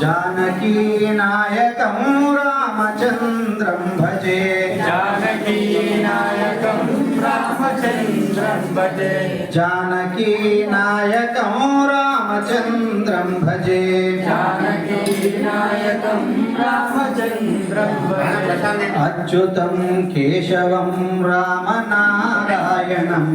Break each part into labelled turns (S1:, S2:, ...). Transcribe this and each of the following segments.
S1: जानकीनायकं रामचन्द्रं
S2: भजे। जानकीनायकं रामचन्द्रं भजे।
S1: जानकीनायकं रामचन्द्रं भजे। जानकीनायकम्
S2: అచ్యుతం కేశవం రామనారాయణం.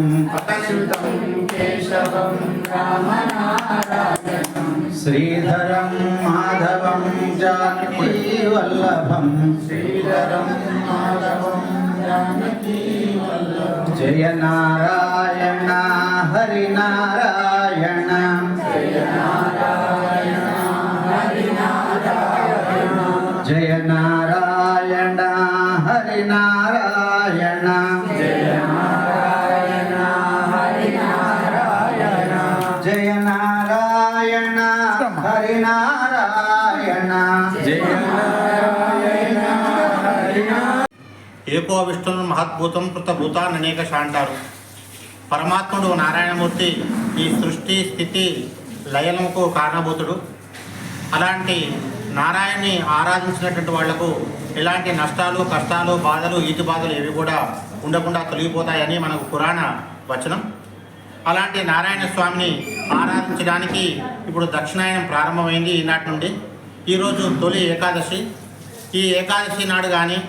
S1: అచ్యుతం కేశవం రామనారాయణం.
S2: శ్రీధరం మాధవం జానకీ వల్లభం
S1: శ్రీధరం మాధవం
S2: జయ నారాయణ హరి నారాయణ జయ నారాయణ హరి నారాయణ జయ నారాయణ హరి నారాయణ
S3: ఏకో విష్ణును మహద్భూతం కృతభూతాన్ని అనేక అంటారు పరమాత్ముడు నారాయణమూర్తి ఈ సృష్టి స్థితి లయలముకు కారణభూతుడు. అలాంటి నారాయణని ఆరాధించినటువంటి వాళ్ళకు ఎలాంటి నష్టాలు కష్టాలు బాధలు ఈతి బాధలు ఇవి కూడా ఉండకుండా తొలగిపోతాయని మనకు పురాణ వచనం. అలాంటి నారాయణ స్వామిని ఆరాధించడానికి ఇప్పుడు దక్షిణాయనం ప్రారంభమైంది ఈనాటి నుండి. ఈరోజు తొలి ఏకాదశి. ఈ ఏకాదశి నాడు కానీ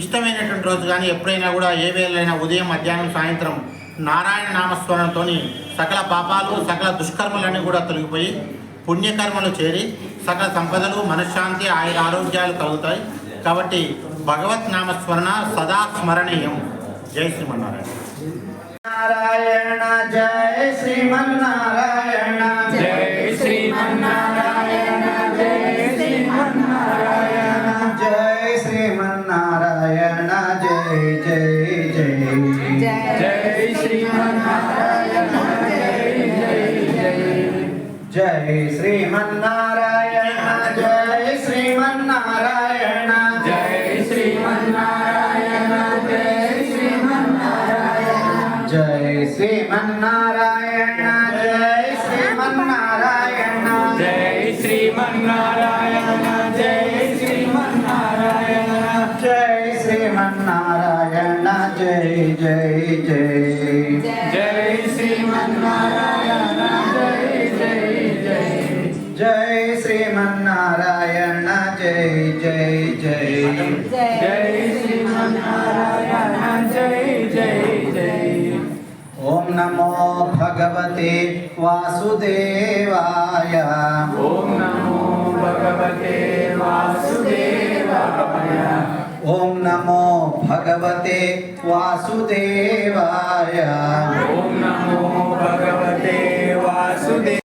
S3: ఇష్టమైనటువంటి రోజు కానీ ఎప్పుడైనా కూడా ఏ వేళైనా ఉదయం మధ్యాహ్నం సాయంత్రం నారాయణ నామస్మరణతో సకల పాపాలు సకల దుష్కర్మలన్నీ కూడా తొలగిపోయి పుణ్యకర్మలు చేరి సకల సంపదలు మనశ్శాంతి ఆయుర ఆరోగ్యాలు కలుగుతాయి. కాబట్టి భగవత్ నామస్మరణ సదా స్మరణీయం. జై శ్రీమన్నారాయణ.
S2: నారాయణ జయ శ్రీమన్నారాయణ
S1: జై శ్రీమన్నారాయణ జై శ్రీమన్నారాయణ
S2: జయ శ్రీమన్నారాయణ జయ జయ జయ
S1: జై శ్రీమన్నారాయణ జై జై జై.
S2: జయ శ్రీమన్నారాయణ జయ శ్రీమన్నారాయణ జయ జయ జయ
S1: జై శ్రీమన్నారాయణ జై జై జై.
S2: ఓం నమో భగవతే వాసుదేవాయ.
S1: ఓం నమో భగవతే వాసుదేవాయ.
S2: ఓం నమో భగవతే వాసుదేవాయ.
S1: ఓం నమో భగవతే వాసుదేవ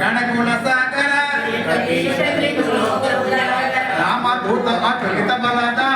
S2: గణకుల సాగర. రామదూత అచలిత బలదా.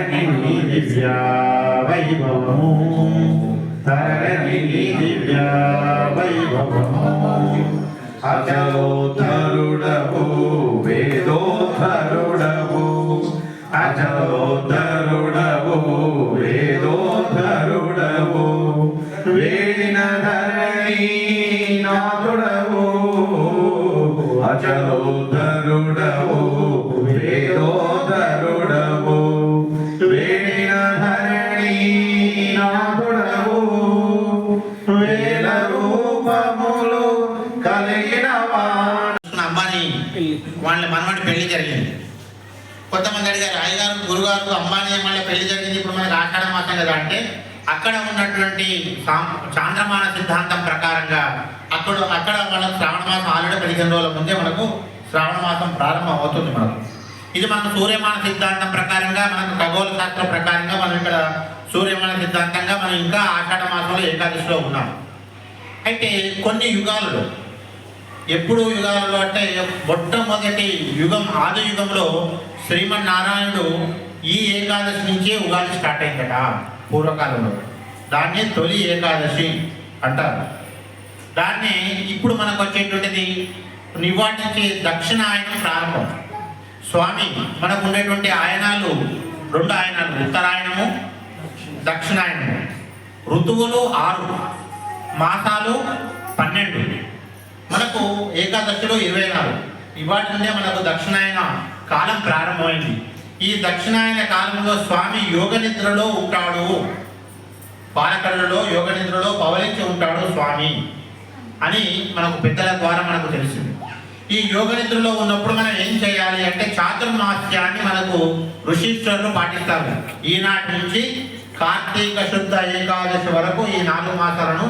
S2: తరగని నీ దివ్య వైభవము తరగని
S4: దివ్య వైభవము అచలోధరుడవు వేదోధరుడవు అచలోధరుడవు వేదోధరుడవు వేడిన ధరణి నాథుడవు అచలోధరుడవు
S3: కొంతమంది అడిగారు అయ్యగారు గురుగారు అంబానీ మళ్ళీ పెళ్ళి జరిగింది? ఇప్పుడు మనకి ఆషాఢ మాసం కదా. అంటే అక్కడ ఉన్నటువంటి సాం- చాంద్రమాన సిద్ధాంతం ప్రకారంగా అక్కడ అక్కడ మనకు శ్రావణ మాసం ఆల్రెడీ పదిహేను రోజుల ముందే మనకు శ్రావణ మాసం ప్రారంభం అవుతుంది మనకు. ఇది మనకు సూర్యమాన సిద్ధాంతం ప్రకారంగా మనకు ఖగోళ శాస్త్రం ప్రకారంగా మనం ఇక్కడ సూర్యమాన సిద్ధాంతంగా మనం ఇంకా ఆషాఢ మాసంలో ఏకాదశిలో ఉన్నాం. అయితే కొన్ని యుగాలలో ఎప్పుడు యుగాలలో అంటే మొట్టమొదటి యుగం ఆది యుగంలో శ్రీమన్నారాయణుడు ఈ ఏకాదశి నుంచే ఉగాది స్టార్ట్ అయిందట పూర్వకాలంలో. దాన్ని తొలి ఏకాదశి అంటారు. దాన్ని ఇప్పుడు మనకు వచ్చేటువంటిది నివాటించే దక్షిణాయనం ప్రారంభం. స్వామి మనకు ఉండేటువంటి ఆయనాలు రెండు ఆయనాలు ఉత్తరాయణము దక్షిణాయనము. ఋతువులు ఆరు మాసాలు పన్నెండు. మనకు ఏకాదశిలో ఇరవై నాలుగు ఇవాటి నుండే మనకు దక్షిణాయన కాలం ప్రారంభమైంది. ఈ దక్షిణాయన కాలంలో స్వామి యోగ నిద్రలో ఉంటాడు. పాలకడలో యోగ నిద్రలో పవలించి ఉంటాడు స్వామి అని మనకు పెద్దల ద్వారా మనకు తెలిసింది. ఈ యోగ నిద్రలో ఉన్నప్పుడు మనం ఏం చేయాలి అంటే చాతుర్మాస్యాన్ని మనకు ఋషీశ్వరులు పాటిస్తారు. ఈనాటి నుంచి కార్తీక శుద్ధ ఏకాదశి వరకు ఈ నాలుగు మాసాలను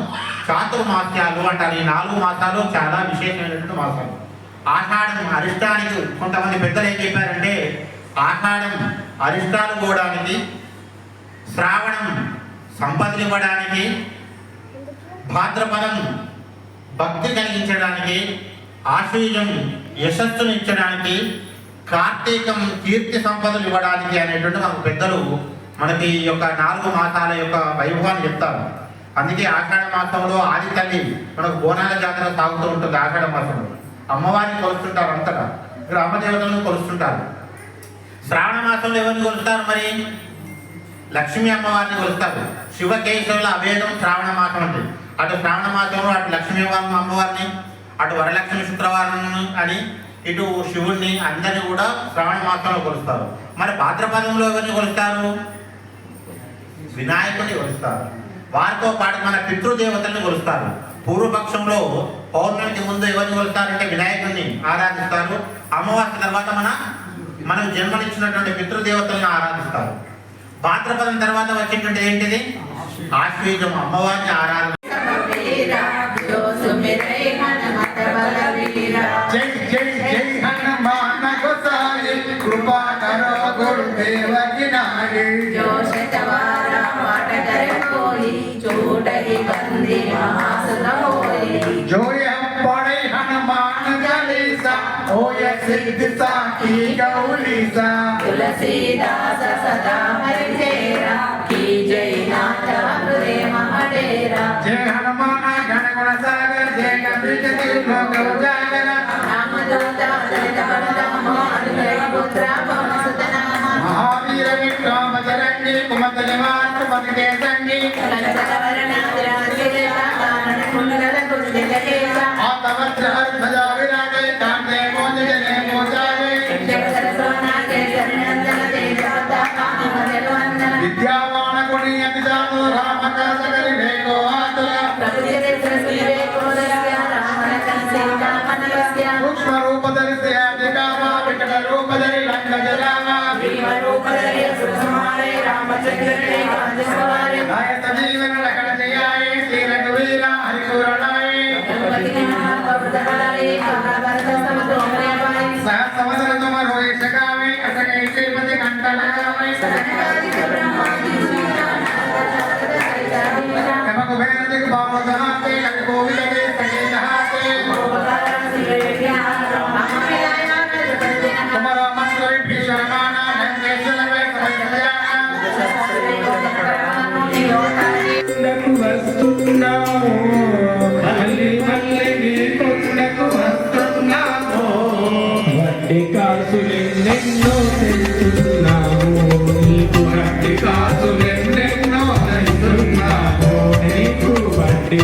S3: చాతుర్మాస్యాలు అంటారు. ఈ నాలుగు మాసాలు చాలా విశేషమైనటువంటి మాసాలు. ఆషాఢం అరిష్టానికి కొంతమంది పెద్దలు ఏం చెప్పారంటే ఆషాఢం అరిష్టాలు పోవడానికి శ్రావణం సంపదలు ఇవ్వడానికి భాద్రపదం భక్తి కలిగించడానికి ఆశ్వీజం యశస్సును ఇచ్చడానికి కార్తీకం కీర్తి సంపదలు ఇవ్వడానికి అనేటువంటి మనకు పెద్దలు మనకి ఈ యొక్క నాలుగు మాసాల యొక్క వైభవాన్ని చెప్తారు అందుకే ఆషాఢ మాసంలో ఆది తల్లి మనకు బోనాల జాతర సాగుతూ ఉంటుంది ఆషాఢ మాసంలో. అమ్మవారిని కొలుస్తుంటారు అంతటా. ఇక్కడ అమ్మదేవతలను కొలుస్తుంటారు. శ్రావణ మాసంలో ఎవరిని కొలుస్తారు మరి? లక్ష్మీ అమ్మవారిని కొలుస్తారు. శివకేశ్వరుల అభేదం శ్రావణ మాసం అంటే. అటు శ్రావణ మాసంలో అటు లక్ష్మీ అమ్మవారిని అటు వరలక్ష్మి శుక్రవారం అని ఇటు శివుణ్ణి అందరినీ కూడా శ్రావణ మాసంలో కొలుస్తారు. మరి భాద్రపదంలో ఎవరిని కొలుస్తారు? వినాయకుడిని కొలుస్తారు. వారితో పాటు మన పితృదేవతల్ని కొలుస్తారు. పూర్వపక్షంలో పౌర్ణమికి ముందు ఎవరిని కొలుస్తారంటే వినాయకుడిని ఆరాధిస్తారు. అమావాస్య తర్వాత మన మనం జన్మనిచ్చినటువంటి పితృదేవతలను ఆరాధిస్తారు. భాద్రపదం తర్వాత వచ్చేటువంటి ఏంటిది? ఆశ్వేజం అమ్మవారిని ఆరాధన.
S5: सिद्धा की गौरीसा
S6: तुलसीदास सदा हरि तेरा की जय नाथ हृदय महडेरा
S5: जय हनुमान गण गुण सागर जय कपि जगत लोक
S6: उजागर राम दूता सहित बलराम अनुग्रह पुत्र पवन
S5: सुतनाम महावीर विक्रम बजरंगी कुमत
S6: निवास पद के संगी कलकवरना विराज के
S5: देवा कारण कुंडल कुंडल देवा आतवज्र हर भजा विरा Cristiana మంత్రి మళ్ళీ మళ్ళీ నీ కొండకు వస్తున్నాము వడ్డీ నీకు వడ్డీ కాసులెన్నెన్నో తెస్తున్నాము నీకు వడ్డీ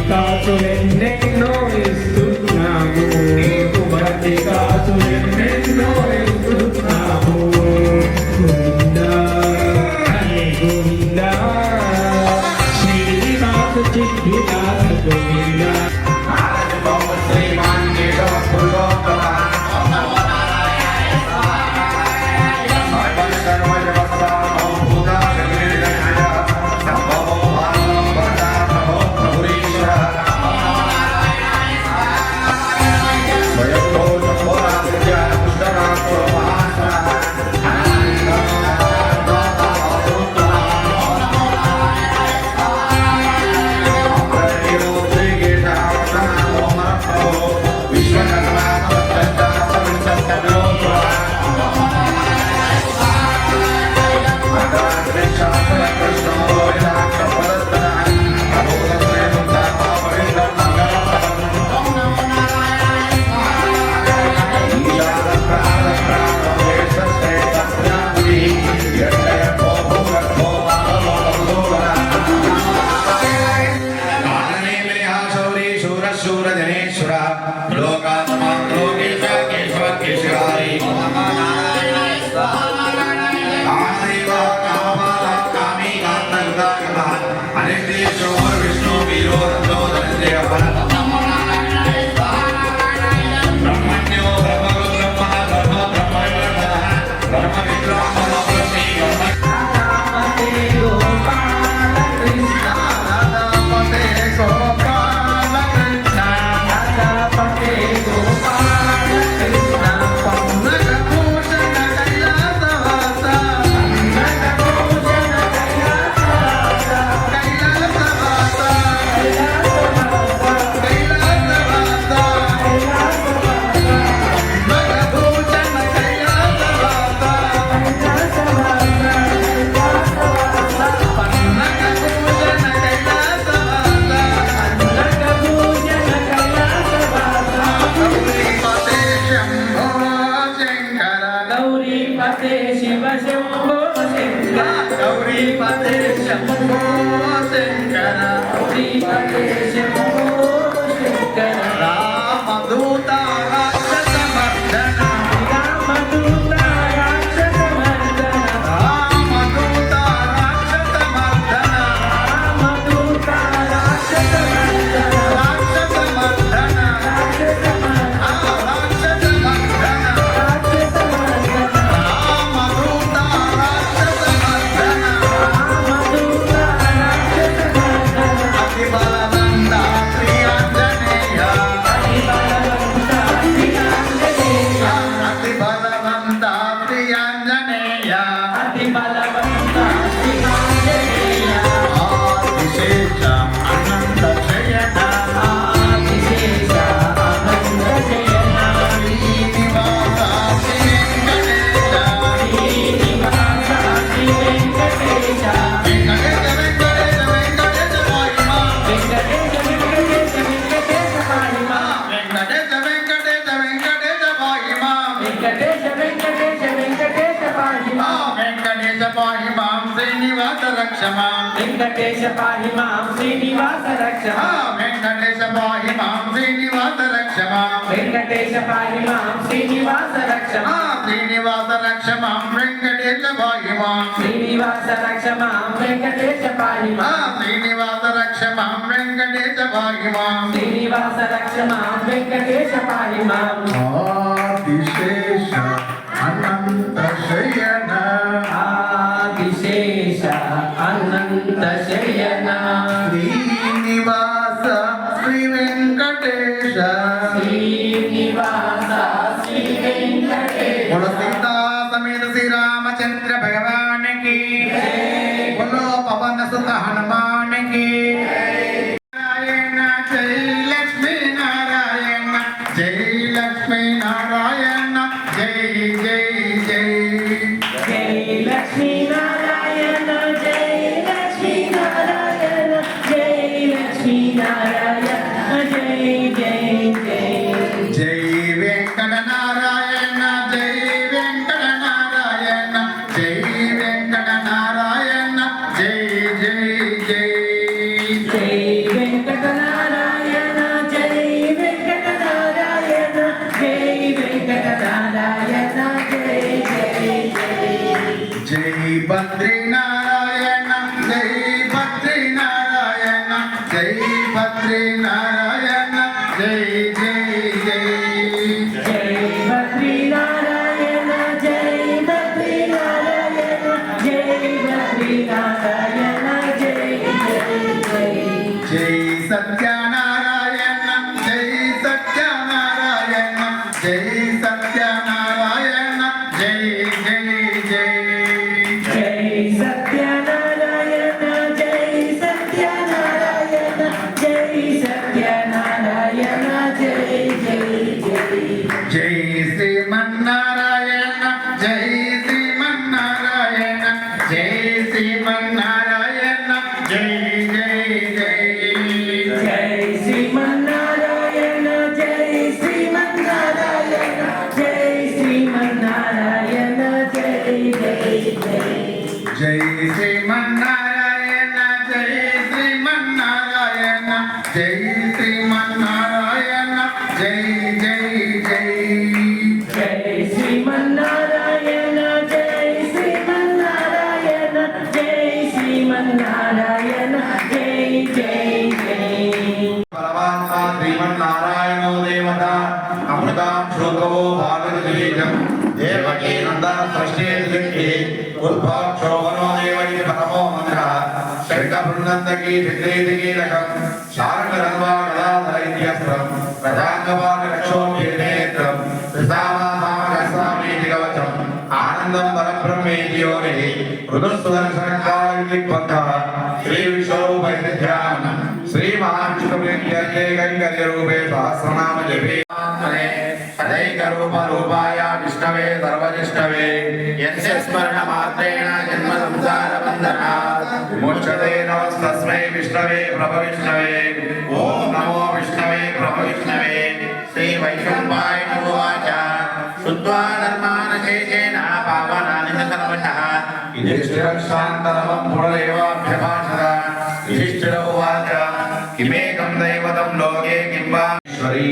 S5: chẳng bao ating bata. Venkatesha మహిమాం Srinivasa రక్షమా Venkatesha మహిమాం Srinivasa రక్షమా Venkatesha మహిమాం Srinivasa రక్షమా Srinivasa రక్షమాం Venkatesha మహిమాం Srinivasa రక్షమాం Venkatesha మహిమా శ్రీనివాస రక్షమాం వెంకటేశ మహిమాం శ్రీనివాస రక్షమాం వెంకటేశ మహిమాం ఆదిశేష అనంత శయన అనంత శయన శ్రీనివాస శ్రీ వెంకటేశ శ్రీనివాస శ్రీ వెంకటేశ సీతా సమేత శ్రీరామచంద్ర భగవాన్కి బోలో పవన సుత హనుమాన్కి నారాయణ జై లక్ష్మీ నారాయణ జై లక్ష్మీ నారాయణ
S4: જય శంక బృందంతకి చిత్రేదికీలకం శారకరన్వా గదాధరైత్యస్త్రం ప్రజాంగవాగ రక్షోపేత్రం త్రిసామాసామకస్వామీతి కవచం ఆనందం పరబ్రహ్మేతి యోగి ఋతుస్వదర్శనకాయుక్తి పంథ శ్రీ విశ్వరూపైధ్యానం శ్రీ మహావిష్ణుప్రీత్యైకైకర్యరూపే బంధనాత్ నమస్తస్మై విష్ణవే ప్రభ విష్ణవే ఓం నమో విష్ణవే ప్రభ విష్ణవే శ్రీ వైష్ణవాయ నమోవాచ. శుద్ధ్వా ధర్మానశేషేణ పావనాని న సర్వశః యుధిష్ఠిరం శాంతరవం పునరేవాభ్యభాషత యుధిష్ఠిర ఉవాచ. కిమేకం దైవతం లోకే కిం వా ఈశ్వరీ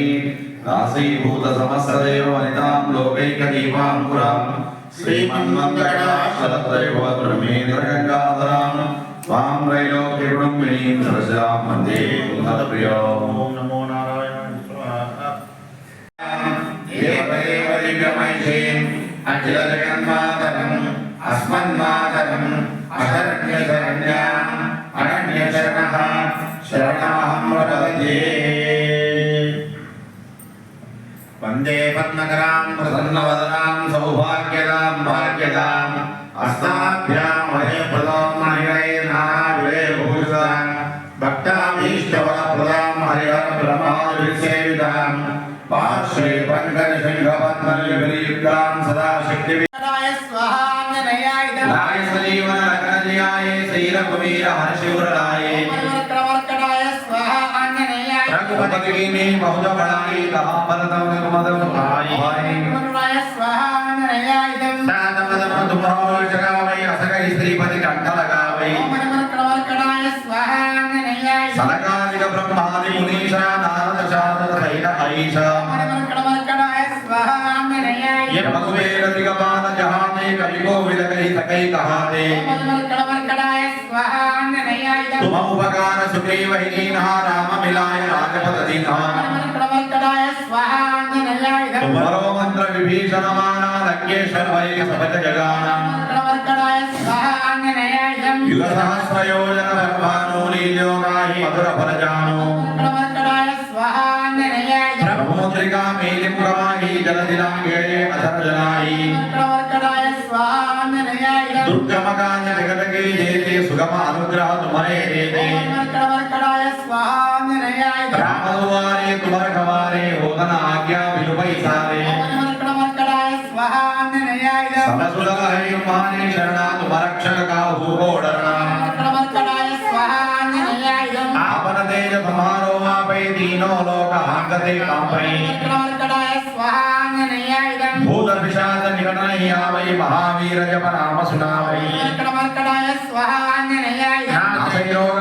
S4: దాసీభూత సమస్తదేవ వనితాం లోకైకదీపాంకురాం. శ్రీమన్మంగళాశరద్రైవ బ్రహ్మేంద్రగంగాధరాం బ్రహ్మేంద్ర గంగాధరాం సరసాం వందే ప్రియం
S3: ఓం నమో నారాయణ
S4: దేవదేవ దివ్యమైషీం అఖిల జగన్మాతరం అస్మన్మాతరం అశరణ్యశరణ్యాం అరణ్యశరణః శరణమహం ప్రపద్యే వందే పద్మకరాం ప్రసన్నవదనాం సౌభాగ్యదాం మే బహుజ బడాయి కహాపరతం రఘుమదం ఆయ तुम उपकार सुग्रीवहिनीनः राममिलाय राजपदधीनः तुम्हारो मंत्र विभीषणमाना लक्ष्येश्वर वैक सपच जगान युगसहस्रयोजन गर्भानो लील्योगाहि मधुरफलजानो ब्रह्ममुद्रिका मेलिं प्रमाहि जलदिलां गेये अधर्जनाहि दुर्गमकान्य जगदगे తమ అనుగ్రహతుమరే దేవే రామదువారే తుమరకవారే ఓదన ఆజ్ఞా విలువై సారే. సమసులహరి
S5: మహాని శరణా
S4: భూత పిశాచ నిగణనయ్యావై మహావీర జప నామ. సునావై.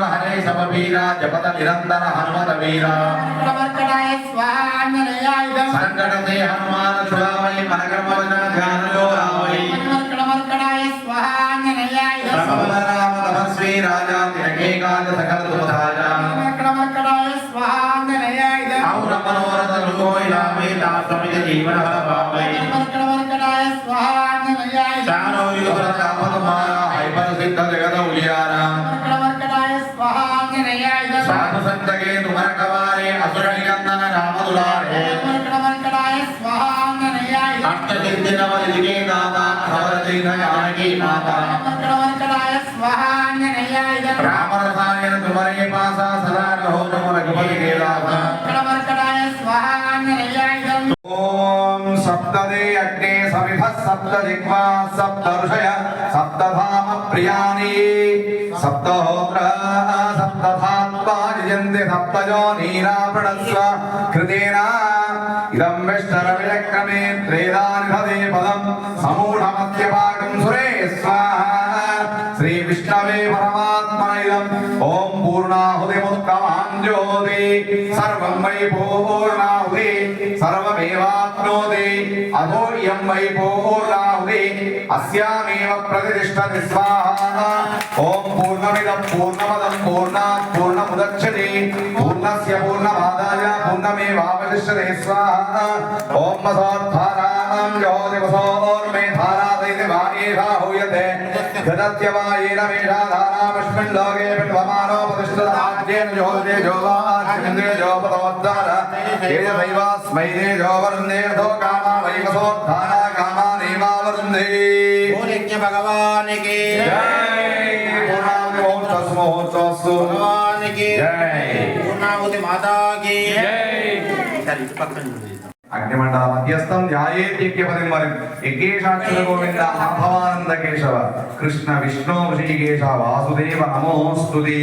S4: హరే సమవీర జపత నిరంతర హనుమత వీర. సంకటతే హనుమాన చుడావై మనకర్మ వచన ధ్యాన యోగావై
S5: కర్కటవర్కటాయ స్వాహాంజనేయాయుధం
S4: ప్రభవ రామ తపస్వి రాజా తిరకేకాల సకల దుమధాజ
S5: కర్కటవర్కటాయ స్వాహాంజనేయాయుధం
S4: ఔర మనోరథ లుకోయిలామై తాసమిత జీవన భావై చారో హైపర సిద్ధ జగద ఉలియారా సాధు సంతకే తుమర కవారే అసుర నికందన రామదులారే.
S5: కర్కటవర్కటాయ స్వాహాంజనేయాయుధం
S4: అష్ట సిద్ధిన వలిగే దాదా సవర చిహ్న జానకి మాతా.
S5: కర్కటవర్కటాయ స్వాహాంజనేయాయుధం
S4: రామరసాయన తుమరే పాసా సదా రహో నమ రఘుపతి కేదాస
S5: కర్కటవర్కటాయ స్వాహాంజనేయాయుధం
S4: ఓం సప్తదే అగ్నే సమిధ సప్త దిగ్వా సప్త ఋషయ సప్తధామ ప్రియాని సప్తహోత్ర సప్తధాత్వా యజంతి సప్తజో నీరావృణస్వ కృతేన ఇదం విష్ణర విచక్రమే త్రేదాని భదే పదం సమూఢమధ్యభాగం సురే స్వాహ శ్రీ విష్ణవే పరమాత్మ ఇదం ఓం పూర్ణాహుతి ముత్తమాన్ జ్యోతి సర్వం వై పూర్ణాహుతి సర్వమేవాప్నోతి అధో ఇయం వై పూర్ణాహుతి అస్యామేవ ప్రతిష్టతి స్వాహా ఓం పూర్ణమిదం పూర్ణమదం పూర్ణాత్ పూర్ణముదచ్చతి పూర్ణస్య పూర్ణమాదాయ పూర్ణమేవావశిష్యతే స్వాహా ఓం వసోద్ధారాం జ్యోతివసోర్మే ధారా గదత్యవాయేన మేషా ధారామస్మిన్ లోకే పిల్వమానోపతిష్ఠతాజ్యేన జ్యోతే జోవాస్మిందే జోపతోద్ధార తేజదైవాస్మై తేజోవరుందే తో కామా వైవసోద్ధారా కామా దేవావరుందే
S3: పూర్యజ్ఞ భగవానికి.
S4: జై. పూర్ణావతి మహోత్సవ మహోత్సవస్తు
S3: భగవానికి
S4: జై.
S3: పూర్ణాహుతి మాతాకి.
S1: జై.
S3: సరే ఇటు పక్కన చూడు.
S4: అగ్నిమండల మధ్యస్థం ధ్యాయేత్యపదిం మరి యజ్ఞేశాక్షర గోవింద మాధవానంద కేశవ కృష్ణ విష్ణు ఋషికేశ వాసుదేవ నమోస్తుతే.